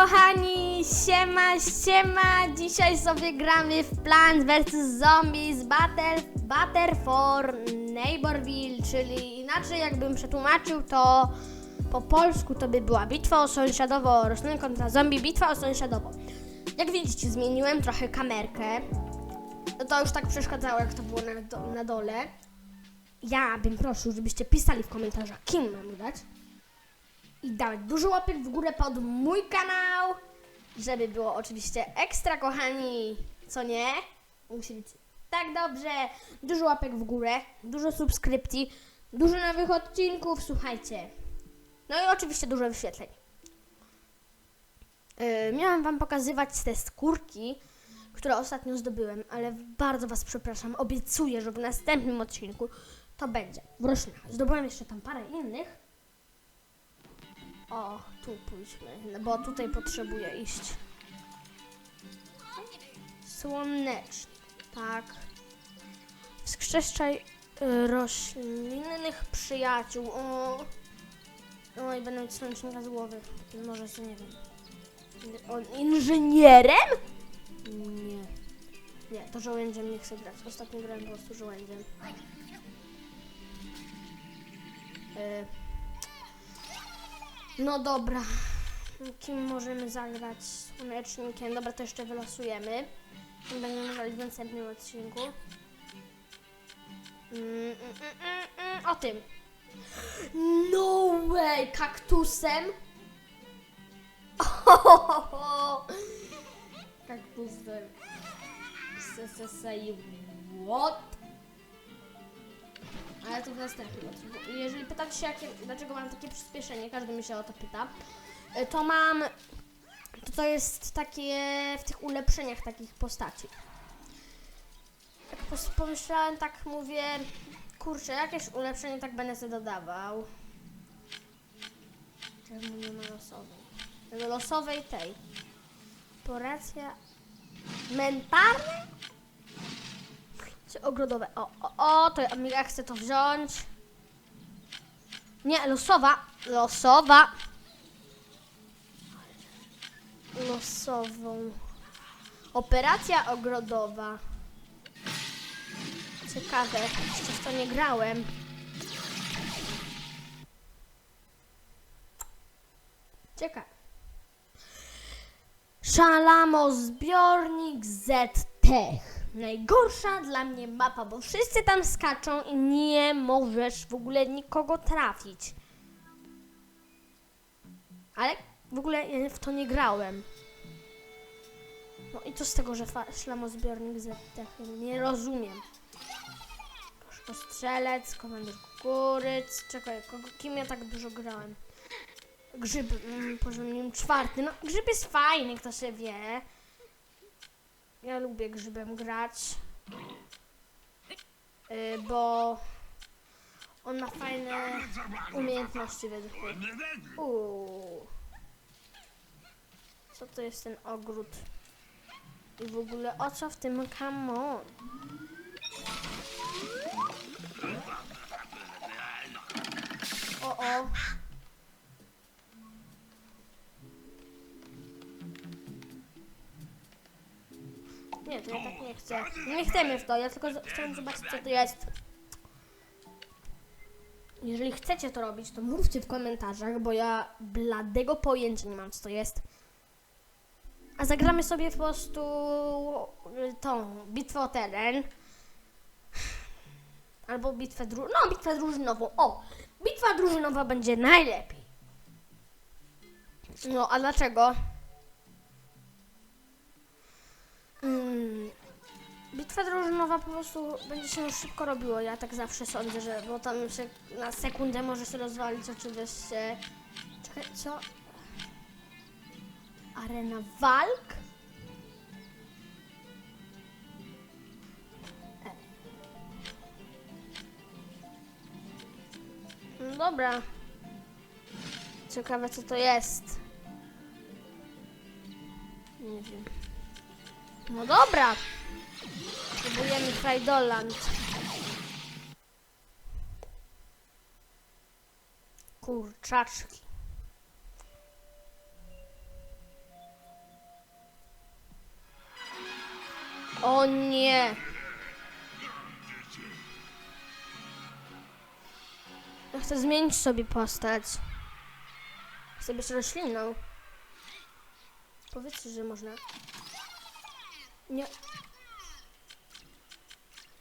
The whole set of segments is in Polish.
kochani, siema, siema. Dzisiaj sobie gramy w Plants vs Zombies Battle, Battle for Neighborville, czyli inaczej jakbym przetłumaczył to po polsku to by była bitwa o sąsiadowo rośliny kontra zombie, bitwa o sąsiadowo. Jak widzicie, zmieniłem trochę kamerkę. To już tak przeszkadzało, jak to było na, do, na dole. Ja bym prosił, żebyście pisali w komentarzach, kim mam dać i dawać dużo łapek w górę pod mój kanał, żeby było oczywiście ekstra, kochani, co nie? Musi być tak dobrze, dużo łapek w górę, dużo subskrypcji, dużo nowych odcinków, słuchajcie. No i oczywiście dużo wyświetleń. Yy, miałam wam pokazywać te skórki, które ostatnio zdobyłem, ale bardzo was przepraszam, obiecuję, że w następnym odcinku to będzie roślinach. Zdobyłem jeszcze tam parę innych, o, tu pójdźmy, no bo tutaj potrzebuję iść. Słoneczny, tak. Wskrzeszczaj y, roślinnych przyjaciół. O, oj, będę mieć słonecznika z głowy. Może się nie wiem. On inżynierem? Nie. Nie, to żołędziem nie chcę grać. Ostatnio grałem po prostu żołędziem. Y, no dobra. Kim możemy zagrać? Słonecznikiem. Dobra, to jeszcze wylosujemy. Będziemy grali w następnym odcinku. Mm, mm, mm, mm, mm, o tym. No way! Kaktusem? Kaktusem. Se, se, say what? Ale to w następnym odcinku. Pytacie się, jakie, dlaczego mam takie przyspieszenie, każdy mi się o to pyta, y, to mam, to, to jest takie w tych ulepszeniach takich postaci. Tak pos- pomyślałem, tak mówię, kurczę, jakieś ulepszenie tak będę sobie dodawał. Czemu nie ma losowej? Do losowej tej. Poracja mentalna? Czy ogrodowe? O, o, o, to ja chcę to wziąć. Nie, losowa. Losowa. Losową. Operacja ogrodowa. Ciekawe, jeszcze w to nie grałem. Ciekawe. Szalamo zbiornik Z-Tech. Najgorsza dla mnie mapa, bo wszyscy tam skaczą i nie możesz w ogóle nikogo trafić. Ale w ogóle ja w to nie grałem. No i co z tego, że szlamozbiornik Z-Tech? Nie rozumiem. Strzelec, komandor kukuryc. Czekaj, kogo, kim ja tak dużo grałem? Grzyb, mm, poziom czwarty. No, grzyb jest fajny, kto się wie. Ja lubię grzybem grać. Y, bo on ma fajne umiejętności według mnie. Co to jest ten ogród? I w ogóle o co w tym kamon? O, o. tak nie chcemy w to, ja tylko chcę zobaczyć co to jest. Jeżeli chcecie to robić, to mówcie w komentarzach, bo ja bladego pojęcia nie mam co to jest. A zagramy sobie po prostu y, tą bitwę o teren. Albo bitwę dru... No, bitwę drużynową. O! Bitwa drużynowa będzie najlepiej. No, a dlaczego? Mm, bitwa drużynowa po prostu będzie się szybko robiło. Ja tak zawsze sądzę, że bo tam się na sekundę może się rozwalić oczywiście. Czekaj, co? Arena walk? E. No dobra. Ciekawe co to jest. Nie wiem. No dobra. Próbujemy Frajdoland. Kurczaczki. O nie! Ja chcę zmienić sobie postać. Chcę być rośliną. Powiedzcie, że można. Nie.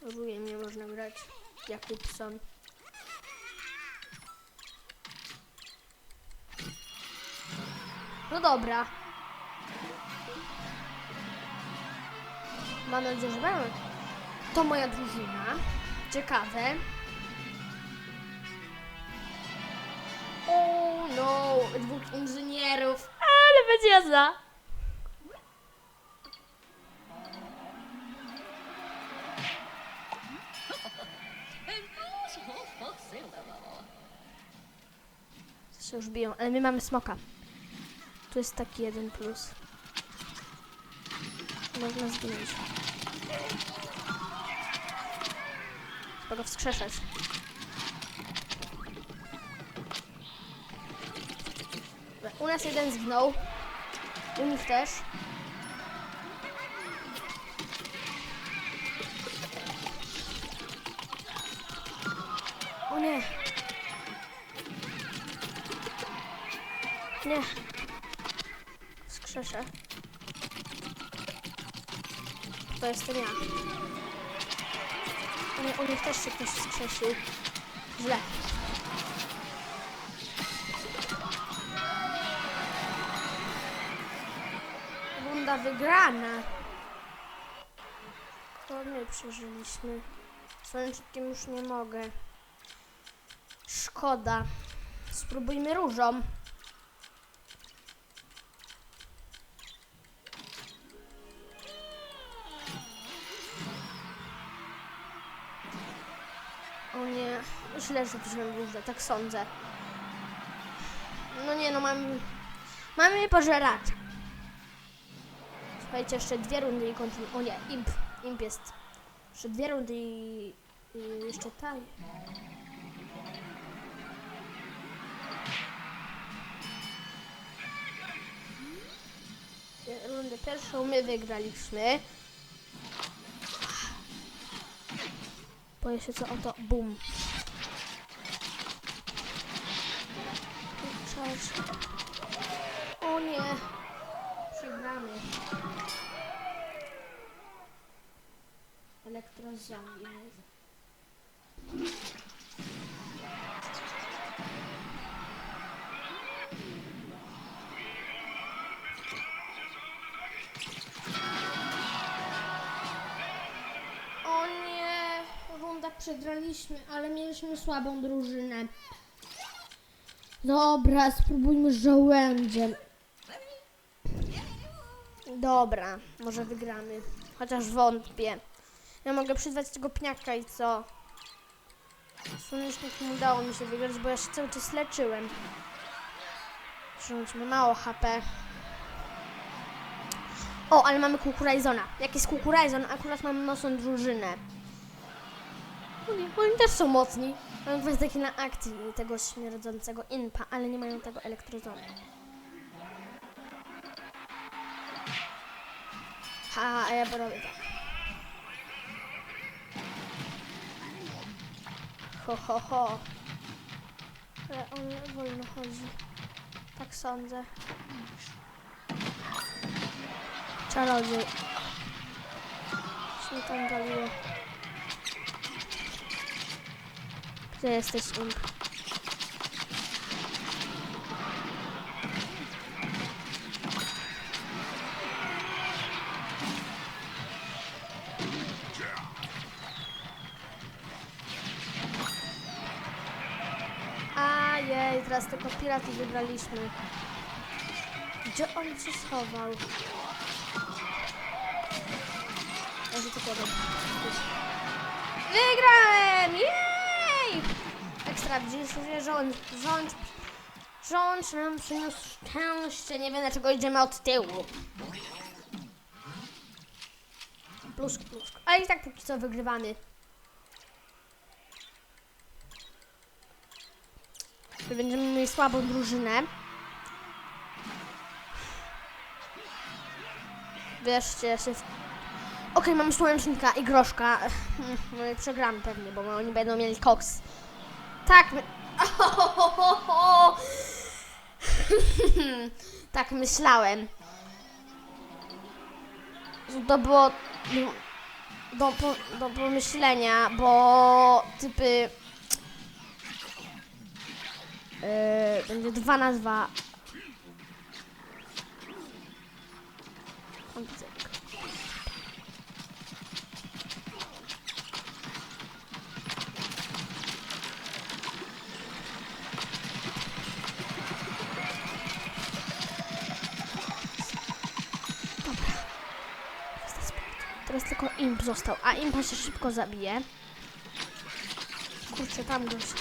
Próbuję, nie można grać. Jakubson. No dobra. Mam nadzieję, że mamy. To moja drużyna. Ciekawe. O no, dwóch inżynierów. Ale będzie jazda. Się już biją, ale my mamy smoka. Tu jest taki jeden plus. Można zginąć. Trzeba go wskrzeszać. U nas jeden zginął. U nich też. Nie. Nie. Wskrzeszę. To jestem ja. Nie, u nich też się ktoś wskrzesił. Źle. Runda wygrana. To my przeżyliśmy. Słonecznikiem już nie mogę. Szkoda. Spróbujmy różą. O nie, źle zapisałem różne, tak sądzę. No nie no, mamy... Mamy pożeracza. Słuchajcie, jeszcze dwie rundy i kontynuuj. O nie, imp, imp jest. Jeszcze dwie rundy i... i jeszcze taj. Rundę pierwszą my wygraliśmy. Boję się co o to. Bum. Cześć. O nie. Przegramy. Elektrozombie. Przegraliśmy, ale mieliśmy słabą drużynę. Dobra, spróbujmy żołędziem. Dobra, może wygramy. Chociaż wątpię. Ja mogę przyzwać tego pniaka i co? Słonecznik nie udało mi się wygrać, bo ja się cały czas leczyłem. Rzuć ma mało HP. O, ale mamy Kukurajzona. Jak jest Kukurajzon, akurat mamy mocną drużynę. Oni, też są mocni. Mają taki na akcji tego śmierdzącego impa, ale nie mają tego elektrozonu. Ha, a ja robię tak. Ho, ho, ho. Ale on wolno chodzi. Tak sądzę. Czarodziej. Się tam galiło. Gdzie jesteś, imp? Ajej, teraz tylko piraty wybraliśmy. Gdzie on się schował? Ja się to. Wygrałem! Jej! Ekstra, widzisz, że rząd, rząd, rząd nam przyniósł szczęście. Nie wiem, dlaczego idziemy od tyłu. Plusk, plusk. Ale i tak póki co wygrywamy. Będziemy mieli słabą drużynę. Wierzcie, się w Okej, mamy słonecznika i groszka. No i przegramy pewnie, bo oni będą mieli koks. Tak, my... tak myślałem. To było do, do pomyślenia, bo typy... Yy, będzie dwa na dwa. Teraz tylko imp został, a impa się szybko zabije. Kurczę, tam gość.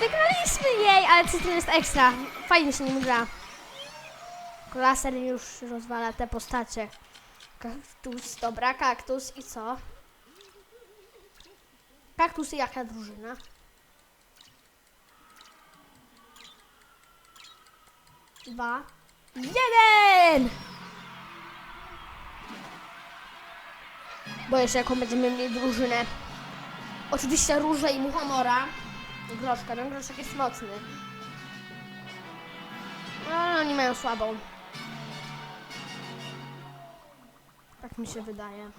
Wygraliśmy jej, ale to jest ekstra. Fajnie się nim gra. Laser już rozwala te postacie. Kaktus, dobra, kaktus i co? Kaktus i jaka drużyna? Dwa. Jeden! Boję się, jaką będziemy mieli drużynę. Oczywiście Róże i Muchomora. Groszka, no Groszek jest mocny. No, oni mają słabą. Tak mi się wydaje.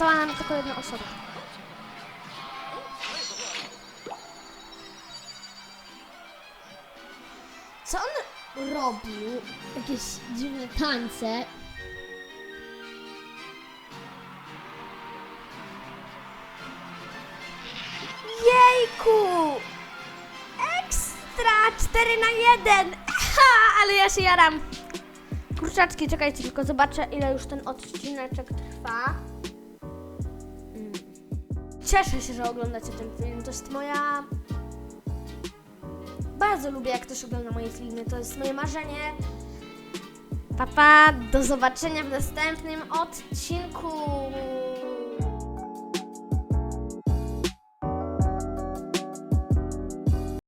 Została nam tylko jedna osoba. Co on robił? Jakieś dziwne tańce. Jejku! Ekstra! 4 na 1! Ha, ale ja się jaram. Kurczaczki, czekajcie, tylko zobaczę, ile już ten odcineczek trwa. Cieszę się, że oglądacie ten film. To jest moja. Bardzo lubię, jak ktoś ogląda moje filmy. To jest moje marzenie. Papa, do zobaczenia w następnym odcinku.